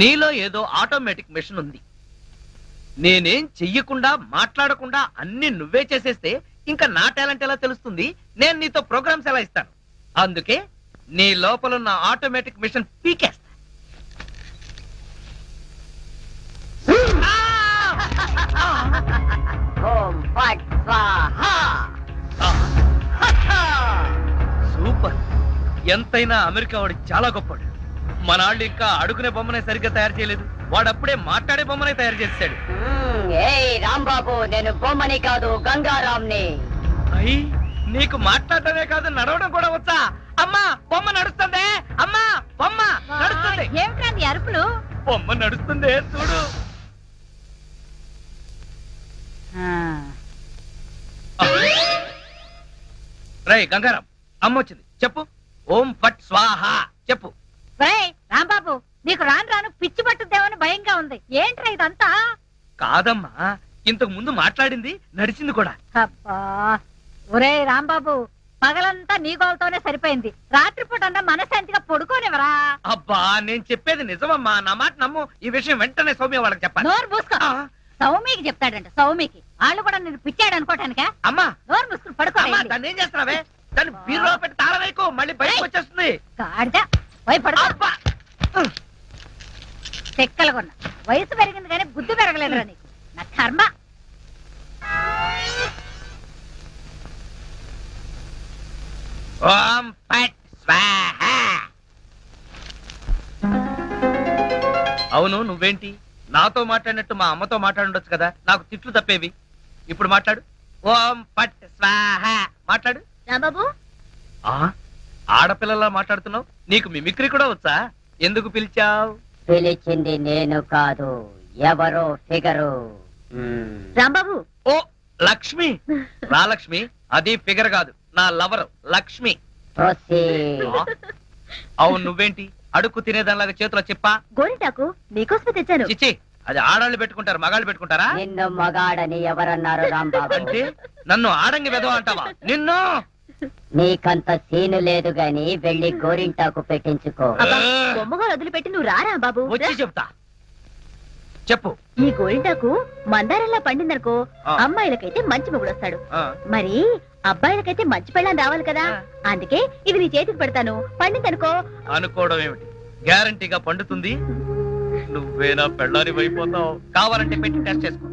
నీలో ఏదో automatic machine ఉంది. నేనేం చెయ్యకుండా మాట్లాడకుండా అన్ని నువ్వే చేసేస్తే ఇంకా నా టాలెంట్ ఎలా తెలుస్తుంది? నేను నీతో ప్రోగ్రామ్స్ ఎలా ఇస్తాను? అందుకే నీ లోపల ఉన్న ఆటోమేటిక్ మిషన్ పీకేస్తా. సూపర్. ఎంతైనా అమెరికా వాడు చాలా గొప్పవాడు. మన వాళ్ళు ఇంకా అడుగునే బొమ్మనే సరిగ్గా తయారు చేయలేదు. వాడు అప్పుడే మాట్లాడే బొమ్మనే తయారు ఏయ్ రాంబాబు నేను బొమ్మని కాదు గంగారాంని అయ్యి నీకు మాట్లాడటమే కాదు నడవడం కూడా వచ్చా? అమ్మా బొమ్మ నడుస్తుంది? అమ్మా బొమ్మ నడుస్తుంది. ఏమిటా నీ అరుపులు? బొమ్మ నడుస్తుంది చూడు. రై గంగారం అమ్మ వచ్చింది చెప్పు. ఓం ఫట్ స్వాహ. చెప్పు. ఒరేయ్ రాంబాబు నీకు రాను రాను పిచ్చి పట్టుద్దేమని భయంగా ఉంది ఏంట్రా ఇదంతా కాదమ్మా ఇంతకు ముందు మాట్లాడింది నడిచింది కూడా. అబ్బా ఒరేయ్ రాంబాబు పగలంతా నీ గోలతోనే సరిపోయింది. రాత్రిపూట అన్నా మనశాంతిగా పడుకోనివరా అబ్బా నేను చెప్పేది నిజమమ్మా నా మాట నమ్ము. ఈ విషయం వెంటనే సౌమ్య వాళ్ళకి చెప్పాలి. నోరు మూసుకో. ఆ, సౌమికి చెప్తాడంట సౌమికి వాళ్ళు కూడా నేను పిచ్చాడు అనుకోటానికా? అమ్మా. నోరు మూసుకుని పడుకో అమ్మా దాన్ని ఏం చేస్తున్నావే? దాన్ని బీరులో పెట్టి మళ్ళీ బయటకు వచ్చేస్తుంది. గాడిద పోయి పడుకో. అబ్బా. చెక్కలు కొన్నా. వయసు పెరిగింది కానీ బుద్ధి పెరగలేదురా నీకు. నా కర్మ. ఓం స్వాహ. అవును నువ్వేంటి? నాతో మాట్లాడినట్టు మా అమ్మతో మాట్లాడుండొచ్చు కదా. నాకు తిట్లు తప్పేవి. ఇప్పుడు మాట్లాడు. ఓం ఫట్ స్వాహ. మాట్లాడు. రాంబాబు ఆ? ఆడపిల్లలా మాట్లాడుతున్నావు? నీకు మిమిక్రీ కూడా వచ్చా? ఎందుకు పిలిచావు? పిలిచింది నేను కాదు. ఎవరో ఫిగరు. రాంబాబు. ఓ లక్ష్మి. రా లక్ష్మి అది ఫిగర్ కాదు. నా లవర్ లక్ష్మి. అవును నువ్వేంటి? అడుక్కు తినేదానిలాగా చేతిలో చెప్పా? గోరింటాకు నీకోసమే తెచ్చాను. చిచ్చి అది ఆడాళ్ళు పెట్టుకుంటారు మగాళ్ళు పెట్టుకుంటారా? నిన్ను మగాడని ఎవరన్నారు రాంబాబు? అంటే నన్ను ఆడంగి వెధవ అంటావా? నిన్ను! నీకంత సీను లేదు గాని వెళ్ళి గోరింటాకు పెట్టించుకో. అబ్బా, బొమ్మగా వదిలిపెట్టి నువ్వు రారా బాబు? వచ్చి చెప్తా. చెప్పు. ఈ గోరింటాకు మందారంలా పండిందనుకో. అమ్మాయిలకైతే మంచి మొగుడు వస్తాడు మరి అబ్బాయిలకైతే మంచి పెళ్ళం రావాలి కదా. అందుకే ఇది నీ చేతికి పెడతాను. పండిందనుకో. అనుకోవడం ఏమిటి? గ్యారంటీగా పండుతుంది? నువ్వేనా పెళ్ళారి అయిపోతావు కావాలంటే పెట్టి టెస్ట్ చేసుకో.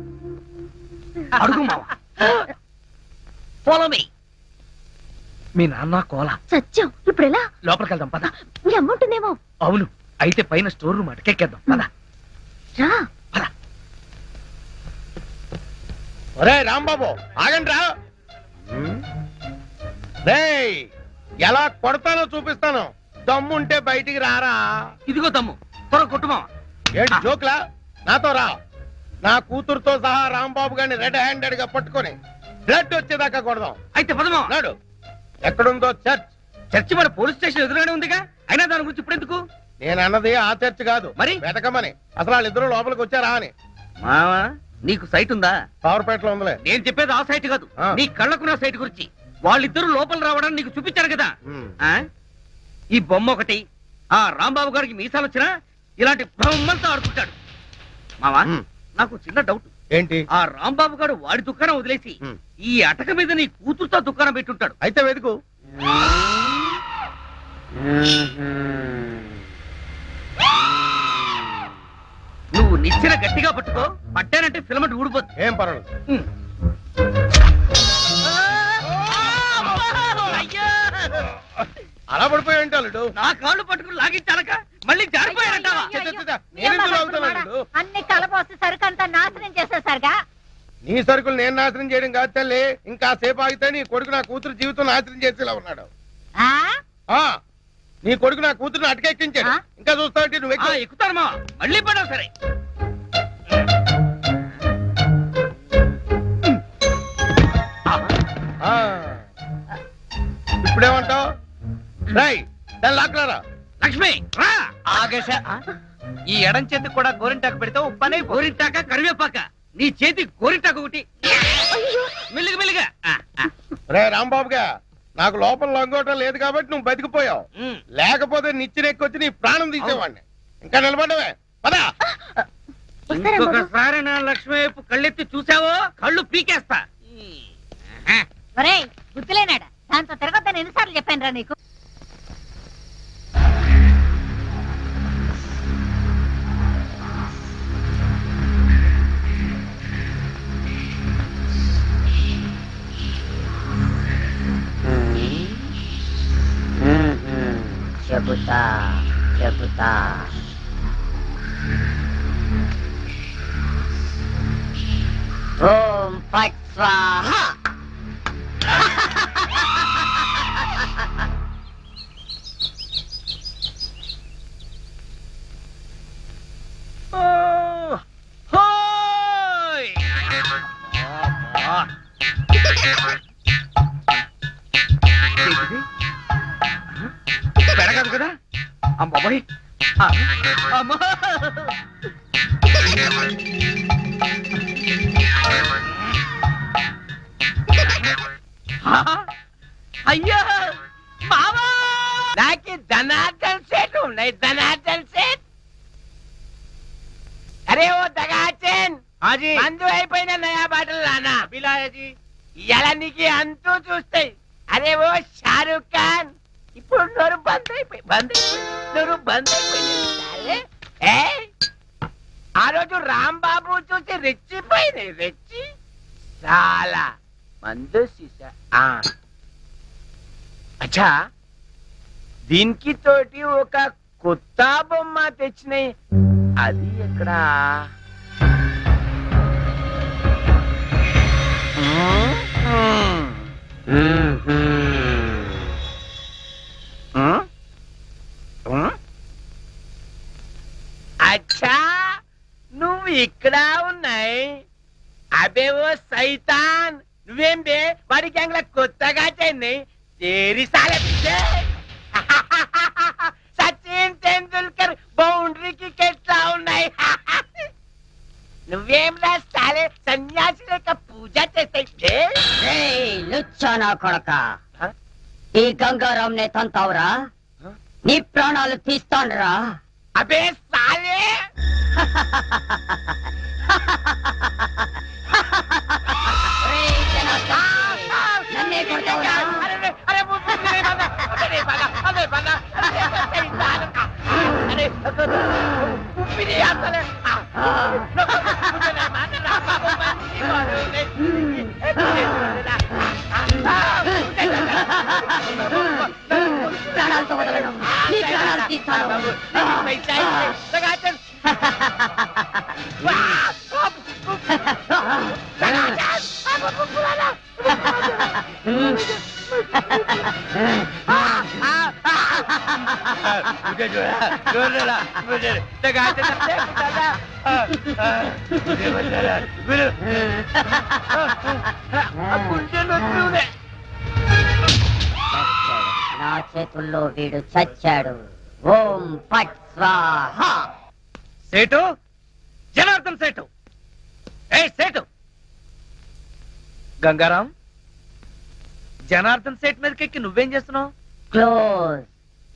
అడుగు మావా. Follow me. మీ నాన్న కోల. సత్యం. ఇప్పుడు ఎలా లోపలికి వెళ్దాం పద నీ అమ్ముంటుందేమో అవును. అయితే పైన స్టోర్ రూమ్ అటకెక్కేద్దాం పద. రా. ఒరే రాంబాబు ఆగండి రా. రేయ్ ఎలా కొడతానో చూపిస్తాను. దమ్ముంటే బయటికి రారా. ఇదిగో తమ్ము త్వర కొట్టుమా ఏంటి జోక్లా? నాతో రా. నా కూతురుతో సహా రాంబాబు గారిని రెడ్ హ్యాండెడ్గా పట్టుకొని బ్లడ్ వచ్చేదాకా కొడదాం. అయితే పదమా నాడు. ఎక్కడుందో చర్చ్ చర్చి మన పోలీస్ స్టేషన్ ఎదురుగానే ఉందిగా? అయినా దాని గురించి ఇప్పుడు ఎందుకు? నేను అన్నది ఆ చర్చ్ కాదు. మరి? వెతకమని. అసలు వాళ్ళిద్దరూ లోపలికి వచ్చారా అని. మావా నీకు సైట్ ఉందా? పవర్పేటలో ఉందిలే. నేను చెప్పేది ఆ సైట్ కాదు. ఆ. నీ కళ్ళకున్న సైట్ గురించి. వాళ్ళిద్దరూ లోపల రావడానికి నీకు చూపించారు కదా. ఉమ్. ఆ? ఈ బొమ్మ ఒకటి ఆ రాంబాబు గారికి మీసాలు వచ్చినా ఇలాంటి బొమ్మలతో ఆడుకుంటాడు. మావా ఉమ్. నాకు చిన్న డౌట్ ఏంటి? ఆ రాంబాబు గారు వాడి దుకాణం వదిలేసి ఉమ్. ఈ అటక మీద నీ కూతురుతో దుకాణం పెట్టుంటాడు. అయితే వెతుకు. నువ్వు నిచ్చిన గట్టిగా పట్టుకో పట్టానంటే ఫిలమెంట్ ఊడిపోతుంది ఏం పర్వాలేదు. ఉమ్. అయ్యో! అలా పడిపోయి ఉంటాడు నా కాళ్ళు పట్టుకుని లాగించాలక మళ్ళీ జారిపోయారంటావా చ్చ, చ్చ, చ్చ. నేనెందుకు లాగుతున్నాను? అన్ని కలపోసి సరుకంతా నాశనం చేసేసరిగా నీ సరుకులు నేను నాశనం చేయడం కాదు తల్లి. ఇంకా సేపు ఆగితే నీ కొడుకు నా కూతురు జీవితం నాశనం చేసేలా ఉన్నాడు. ఆ? ఆ నీ కొడుకు నా కూతురుని అటకెక్కించాడు? ఇంకా చూస్తావంటే నువ్వు ఎక్కుతాను మా మళ్ళీ పడవు సరే. ఆ. ఇప్పుడేమంటావు? రై దాన్ని లాక్కలారా లక్ష్మి రా. ఆగేశ ఈ ఎడం చేతికి కూడా గోరింటాకు పెడితే ఉప్పనే గోరింటాక కరివేపాక? నీ చేతి గోరింటాకు ఒకటి. మెల్లిగా మెల్లిగా. రే రాంబాబుగా నాకు లోపల లొంగోటం లేదు కాబట్టి నువ్వు బతికిపోయావు. లేకపోతే నిచ్చెనెక్కొచ్చి నీ ప్రాణం తీసేవాడిని. ఇంకా నిలబడవే పదా. ఇంకొకసారి నా లక్ష్మి వైపు కళ్ళెత్తి చూసావో? కళ్ళు పీకేస్తా. ఒరేయ్ బుద్ధిలేనాడా? దాంతో తిరగొద్దని ఎన్నిసార్లు చెప్పాను రా నీకు? చెబుతా చెబుతా ఓం పట్ స్వాహ ఓ! హోయ్! పెరగదు కదా? అమ్మాయి! అయ్యా. మామా నాకు ధనార్దన్ సేట్ ఉన్నాయి ధనార్దన్ సేట్. అరే ఓ దగాచన్ హాజీ మందు అయిపోయిన నయా బాటలు రానా అభిలాయజీ ఇలా నీకు అంతూ చూస్తాయి. అరే ఓ షారూక్ ఖాన్. ఇప్పుడు నోరు బంద్ అయిపోయి బంద్ అయిపోయి నోరు బంద్ అయిపోయింది ఆ రోజు రాంబాబు చూసి రెచ్చిపోయింది రెచ్చి. చాలా మందు సీసా. అచ్చా దీనికి తోటి ఒక కొత్త బొమ్మ తెచ్చినాయి. అది ఎక్కడ? Mm-hmm నువ్వు ఇక్కడ ఉన్నాయి. అబే ఓ సైతాన్. నువ్వేం బే వాడి గ్యాంగ్ కొత్తగా చెంది తేరి సాలే పిచ్చే. సచిన్ టెండూల్కర్ బౌండరీకి ఎట్లా ఉన్నాయి. నువ్వేం రాస్తాలే? సన్యాసి లేక పూజ చేస్తే కొడక? ఈ గంగారాం నే తంతావురా? నీ ప్రాణాలు తీస్తానురా. అబే సాలే! ఒరేయ్, జనార్దన్కి, నన్నే కొడతావురా అరే అరే ముట్టుకునే బాగా ముట్టుకునే బాగా అదే బాగా అరే ఉప్పిరి అసలే ముట్టుకునే మాట రా బాబు మంచి వాడు ప్రాణాలతో వదలను నీ ప్రాణాలు తీస్తాను నా చేతుల్లో వీడు చచ్చాడు. ఓం పట్ స్వాహ. సేటు? జనార్దన్ సేటు. ఏ సేటు. గంగారాం జనార్దన్ సేట్ మీదకెక్కి నువ్వేం చేస్తున్నావు? క్లోజ్.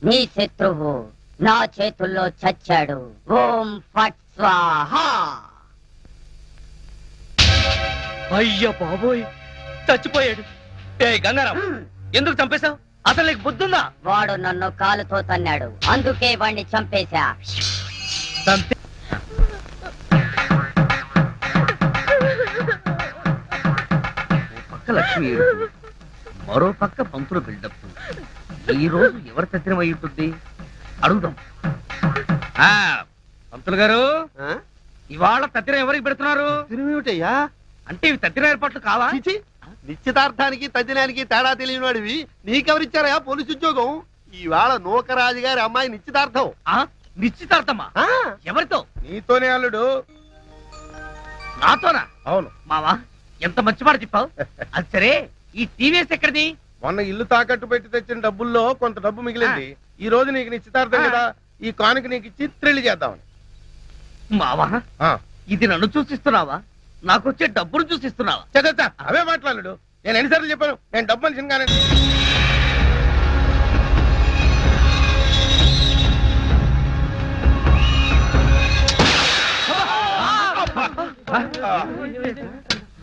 నీ శత్రువు నా చేతుల్లో చచ్చాడు. ఓం ఫట్ స్వాహ. అయ్యా బాబోయ్ చచ్చిపోయాడు. ఏ గంగారాం ఎందుకు చంపేశావు? అసలు నీకు బుద్ధుందా? వాడు నన్ను కాలుతో తన్నాడు. అందుకే వాణ్ణి చంపేశా. చంపే పక్క లక్ష్మి. ఏడుపు, మరో పక్క పంతులు బిల్డప్. ఈ రోజు ఎవరు తద్దినం అయి ఉంటుంది అడుగుదాం. ఆ, పంతులు గారు ఇవాళ తద్దినం ఎవరికి పెడుతున్నారు? తిరిమిటయ్యా అంటే ఇవి తద్దిన ఏర్పాట్లు కావా? చిచి నిశ్చితార్థానికి తద్దినానికి తేడా తెలియని వాడివి నీకెవరిచ్చారయా పోలీసు ఉద్యోగం? ఇవాళ నూకరాజు గారి అమ్మాయి నిశ్చితార్థం. ఆ, నిశ్చితార్థమా? ఆ, ఎవరితో? నీతోనే అల్లుడు. నాతోనా? అవును. మావా? ఎంత మంచి మాట చెప్పావు? అది సరే. ఈ టీవీఎస్ ఎక్కడిది? మొన్న ఇల్లు తాకట్టు పెట్టి తెచ్చిన డబ్బుల్లో కొంత డబ్బు మిగిలింది. ఈ రోజు నీకు నిశ్చితార్థం. కదా. ఈ కానుక నీకు ఇచ్చి త్రిల్లి చేద్దామని. మావా ఆ. ఇది నన్ను చూసిస్తున్నావా? నాకు వచ్చే డబ్బులు చూసిస్తున్నావా? చ, చ, చ, అవే మాట్లాడు నేను ఎన్నిసార్లు చెప్పాను నేను డబ్బు మనిషిని కానీ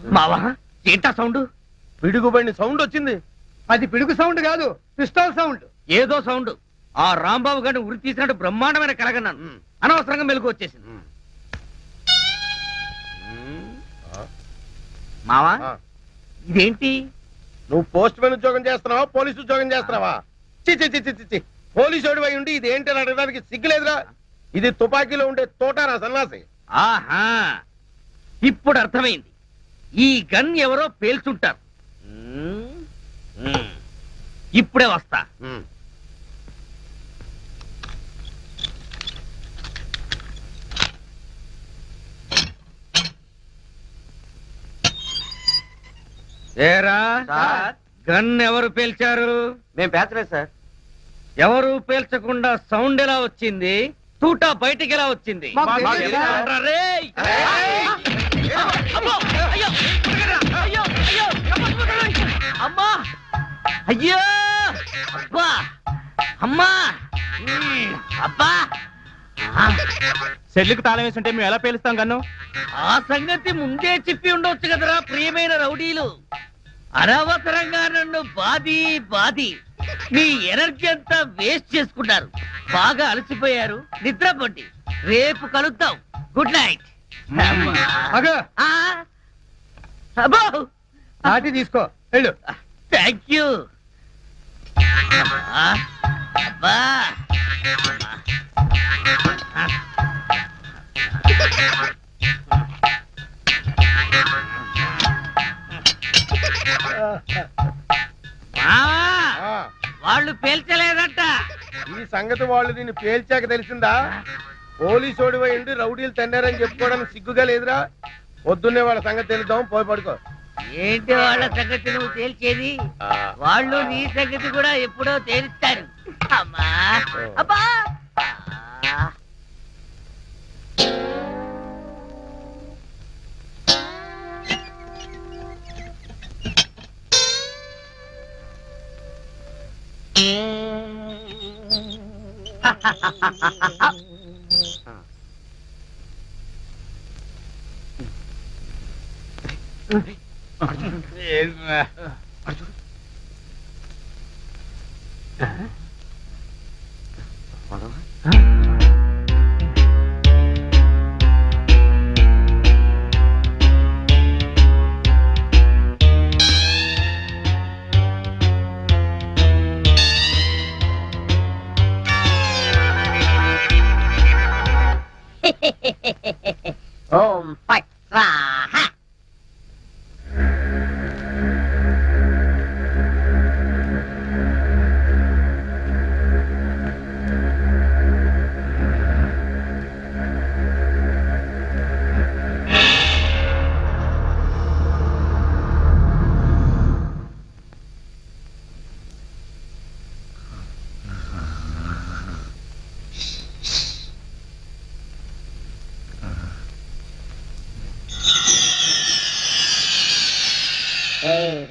మావా ఏంటా సౌండ్? పిడుగుబడిన సౌండ్ వచ్చింది. అది పిడుగు సౌండ్ కాదు పిస్టల్ సౌండ్. ఏదో సౌండ్. ఆ రాంబాబు గారిని ఉరి తీసినట్టు బ్రహ్మాండమైన కలగన్నాను. అనవసరంగా మెలకు వచ్చేసింది. మావా. ఇదేంటి? నువ్వు పోస్ట్ మ్యాన్ ఉద్యోగం చేస్తున్నావా పోలీస్ ఉద్యోగం చేస్తున్నావా? చి చి చి చి, చి చి. పోలీసు అయి ఉండి ఇది ఏంటి అని అడగడానికి సిగ్గులేదురా. ఇది తుపాకీలో ఉండే తోటారా సన్నాసి ఆహా. ఇప్పుడు అర్థమైంది. ఈ గన్ ఎవరో పేల్చుంటారు. ఇప్పుడే వస్తా. ఏరా? గన్ ఎవరు పేల్చారు? మేము పేర్చలేదు సార్. ఎవరు పేల్చకుండా సౌండ్ ఎలా వచ్చింది? తూటా బయటికి ఎలా వచ్చింది? అమ్మో! అయ్యో! అబ్బా! అమ్మా! అబ్బా! సెల్లుకి తాళం వేసి ఉంటే మేము ఎలా పేలుస్తాం గన్ను ఆ సంగతి ముందే చెప్పి ఉండొచ్చు కదరా ప్రియమైన రౌడీలు. అనవసరంగా నన్ను బాది బాది మీ ఎనర్జీ అంతా వేస్ట్ చేసుకున్నారు బాగా అలసిపోయారు. నిద్రపోండి. రేపు కలుద్దాం. Good night. అబ్బో. నాటి తీసుకో. వెళ్ళు. థ్యాంక్ యూ అబ్బా. వాళ్ళు పేల్చలేదంట. ఈ సంగతి వాళ్ళు దీన్ని పేల్చాక తెలిసిందా? పోలీసు ఓడిపోయి ఉండి రౌడీలు తన్నారని చెప్పుకోవడానికి సిగ్గుగా లేదురా? పొద్దున్నే వాళ్ళ సంగతి తెలుద్దాం పోయి పడుకో. ఏంటి వాళ్ళ సంగతి నువ్వు తేల్చేది? వాళ్ళు నీ సంగతి కూడా ఎప్పుడో తేలుస్తారు. అమ్మా. అబ్బా. ఆ. ఓం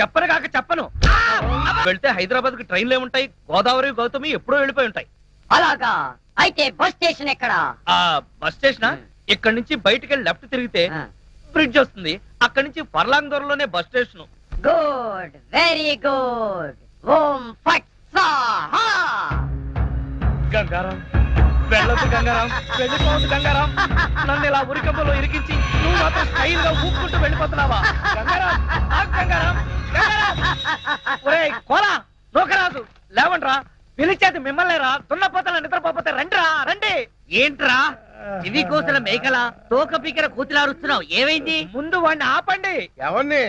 చెప్పను కాక చెప్పను. వెళ్తే హైదరాబాద్కి ట్రైన్లు ఏముంటాయి? గోదావరి గౌతమి ఎప్పుడో వెళ్ళిపోయి ఉంటాయి. అలాగా? అయితే బస్ స్టేషన్ ఎక్కడ? ఆ బస్ స్టేషన్? ఇక్కడ నుంచి బయటికి వెళ్ళి లెఫ్ట్ తిరిగితే బ్రిడ్జ్ వస్తుంది. అక్కడి నుంచి పర్లాంగ్ దూరంలోనే bus station. Good very good. ఓం ఫట్ స్వాహా గంగారాం. వెళ్ళొద్దు గంగారాం వెళ్ళిపోవద్దు గంగారాం. నన్ను ఇలా ఉరికంపలో ఇరికించి నువ్వు మాత్రం స్టైల్గా ఊపుకుంటూ వెళ్ళిపోతున్నావా? గంగారాం ఆగు గంగారాం గంగారాం. ఒరేయ్ కోలా నోకరాజు లేవండ్రా. పిలిచేది మిమ్మల్నేరా దున్నపోతల నిద్రపోతే రండిరా రండి. ఏంట్రా? ఇవి కోసిన మేకల తోక పీకర కూతులారుస్తున్నావు ఏమైంది? ముందు వాడిని ఆపండి. ఎవరిని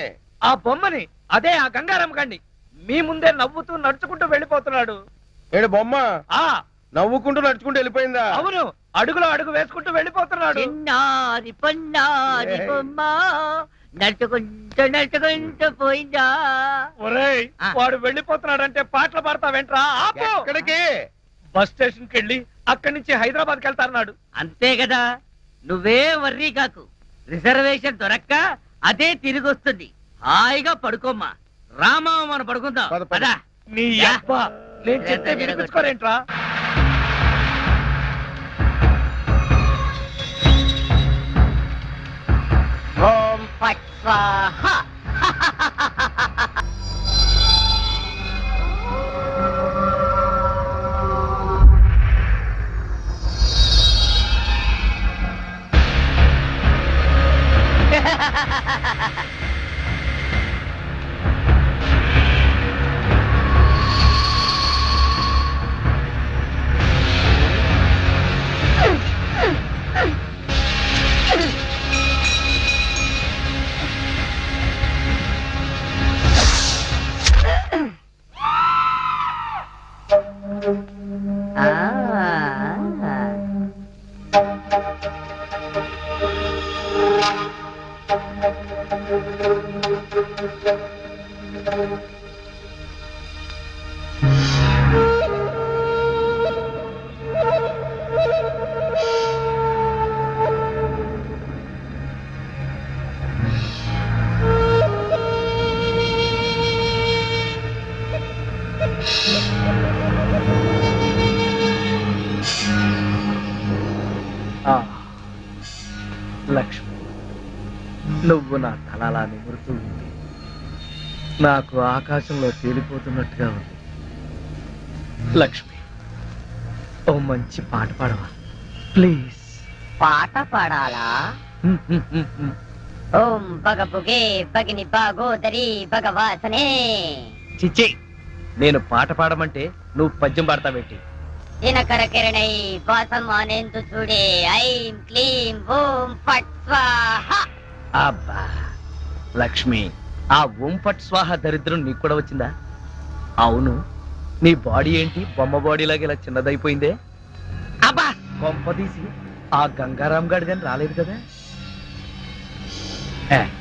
ఆ బొమ్మని అదే ఆ గంగారాం కండి మీ ముందే నవ్వుతూ నడుచుకుంటూ వెళ్ళిపోతున్నాడు. ఏడు బొమ్మ? ఆ నవ్వుకుంటూ నడుచుకుంటూ వెళ్ళిపోయిందా? అవును. అడుగులో అడుగు వేసుకుంటూ వెళ్ళిపోతున్నాడు. చిన్నారి పొన్నారి ఏయ్. బొమ్మ నడుచుకుంటూ నడుచుకుంటూ పోయిందా? ఒరేయ్ ఆ. వాడు వెళ్ళిపోతున్నాడంటే పాటలు పాడతావేంట్రా? ఆపు. ఎక్కడికి? బస్ స్టేషన్కి వెళ్ళి అక్కడి నుంచి హైదరాబాద్కి వెళ్తారన్నాడు అంతే కదా. నువ్వే వర్రీ కాకు. రిజర్వేషన్ దొరక్క అదే తిరిగి వస్తుంది హాయిగా పడుకోమ్మా. రామా మనం పడుకుందాం. పద, పద. పదా. నీ యా. అబ్బా. నేను చెప్తే వినిపించుకోరేంట్రా? ఓం ఫట్ స్వాహా ఆ నువ్వు నా తలలా నిమురుతూ ఉంది. నాకు ఆకాశంలో తేలిపోతున్నట్టుగా ఉంది. లక్ష్మి ఓ మంచి పాట పాడవా? ప్లీజ్. పాట పాడాలా? ఓం బగబుగే బగిని బాగోదరి భగవాసనే చిచ్చి నేను పాట పాడమంటే నువ్వు పద్యం పాడతావేంటి? దినకర కిరణై వాసమానేందు చూడే. ఐం క్లీం ఓం ఫట్ స్వాహ అబ్బా లక్ష్మి ఆ ఓం ఫట్ స్వాహ దరిద్రం నీకు కూడా వచ్చిందా? అవును నీ బాడీ ఏంటి? బొమ్మ బాడీ లాగా ఇలా చిన్నదైపోయిందే? అబ్బా కొంప తీసి ఆ గంగారాం గాడి కానీ రాలేదు కదా?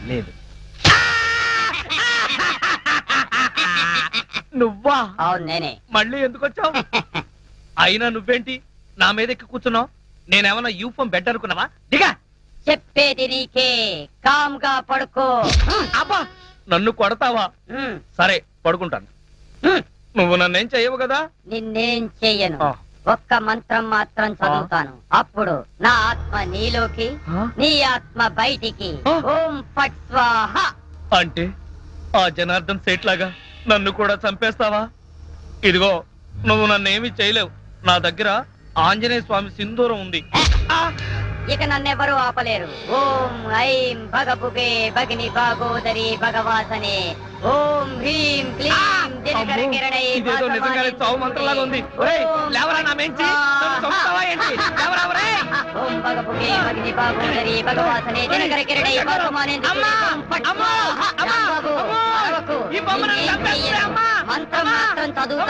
లేదు. నువ్వా? అవును నేనే. మళ్ళీ ఎందుకు వచ్చావు? అయినా నువ్వేంటి? నా మీద ఎక్కి కూర్చున్నావు? నేనేమన్నా యూఫం బెడ్ అనుకున్నావా? దిగా! చెప్పేది నీకే. కామ్గా పడుకో. అబ్బా నన్ను కొడతావా? సరే పడుకుంటాను. నువ్వు నన్నేం చెయ్యవు కదా? నిన్నేం చెయ్యను. ఒక్క మంత్రం మాత్రం చదువుతాను. అప్పుడు నా ఆత్మ నీలోకి? నీ ఆత్మ బయటికి. ఓం ఫట్ స్వాహ. అంటే ఆ జనార్దన్ సేట్ లాగా నన్ను కూడా చంపేస్తావా? ఇదిగో నువ్వు నన్నేమి చేయలేవు. నా దగ్గర ఆంజనేయ స్వామి సింధూరం ఉంది! ఇక నన్నెవరూ ఆపలేరు ఓం ఐం భగభుగే భగిని భాగోదరి భగవాసనే ఓం హ్రీం క్లీం ఉంది ఒరేయ్, లేవరా నా మెంచి. ఓం భగభుగే భగిని భాగోదరి భగవాసనే దినకర కిరణై అమ్మా! అమ్మా! అమ్మా! అరవకు. ఈ బొమ్మను చంపేస్తే. అమ్మా! మంత్రం! మాత్రం చదువు